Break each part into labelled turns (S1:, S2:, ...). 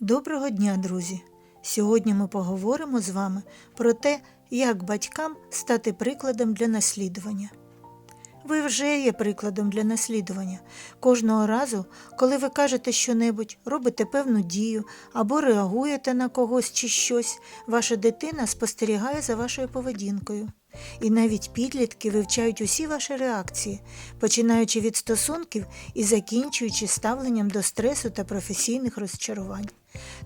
S1: Доброго дня, друзі! Сьогодні ми поговоримо з вами про те, як батькам стати прикладом для наслідування. Ви вже є прикладом для наслідування. Кожного разу, коли ви кажете щонебудь, робите певну дію або реагуєте на когось чи щось, ваша дитина спостерігає за вашою поведінкою. І навіть підлітки вивчають усі ваші реакції, починаючи від стосунків і закінчуючи ставленням до стресу та професійних розчарувань.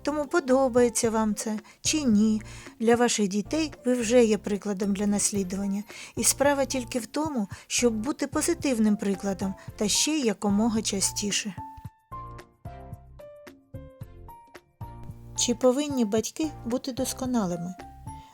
S1: Тому подобається вам це чи ні. Для ваших дітей ви вже є прикладом для наслідування, і справа тільки в тому, щоб бути позитивним прикладом та ще якомога частіше. Чи повинні батьки бути досконалими?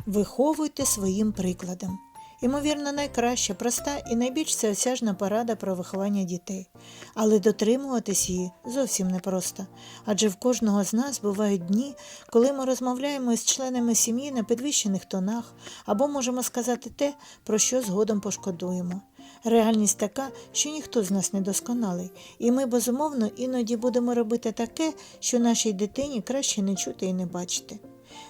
S1: Виховуйте своїм прикладом. Ймовірно, найкраща, проста і найбільш всеосяжна порада про виховання дітей, але дотримуватись її зовсім непросто, адже в кожного з нас бувають дні, коли ми розмовляємо з членами сім'ї на підвищених тонах або можемо сказати те, про що згодом пошкодуємо. Реальність така, що ніхто з нас не досконалий, і ми, безумовно, іноді будемо робити таке, що нашій дитині краще не чути і не бачити.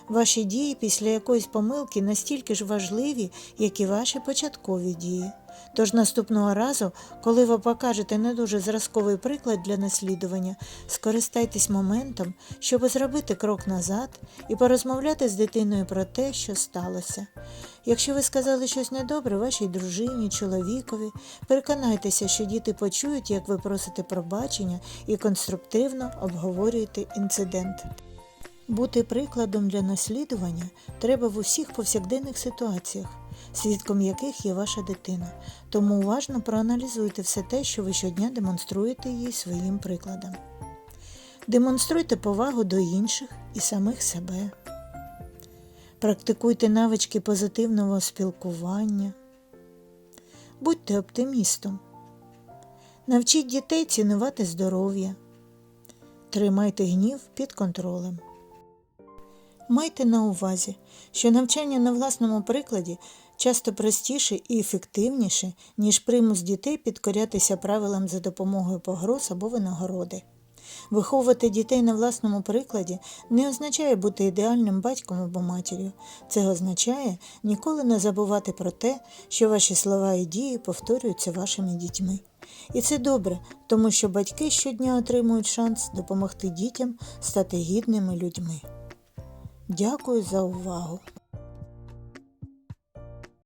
S1: Ваші дії після якоїсь помилки настільки ж важливі, як і ваші початкові дії. Тож наступного разу, коли ви покажете не дуже зразковий приклад для наслідування, скористайтесь моментом, щоб зробити крок назад і порозмовляти з дитиною про те, що сталося. Якщо ви сказали щось недобре вашій дружині, чоловікові, переконайтеся, що діти почують, як ви просите пробачення і конструктивно обговорюєте інцидент. Бути прикладом для наслідування треба в усіх повсякденних ситуаціях, свідком яких є ваша дитина. Тому уважно проаналізуйте все те, що ви щодня демонструєте їй своїм прикладом. Демонструйте повагу до інших і самих себе. Практикуйте навички позитивного спілкування. Будьте оптимістом. Навчіть дітей цінувати здоров'я. Тримайте гнів під контролем. Майте на увазі, що навчання на власному прикладі часто простіше і ефективніше, ніж примус дітей підкорятися правилам за допомогою погроз або винагороди. Виховувати дітей на власному прикладі не означає бути ідеальним батьком або матір'ю. Це означає ніколи не забувати про те, що ваші слова і дії повторюються вашими дітьми. І це добре, тому що батьки щодня отримують шанс допомогти дітям стати гідними людьми. Дякую за увагу!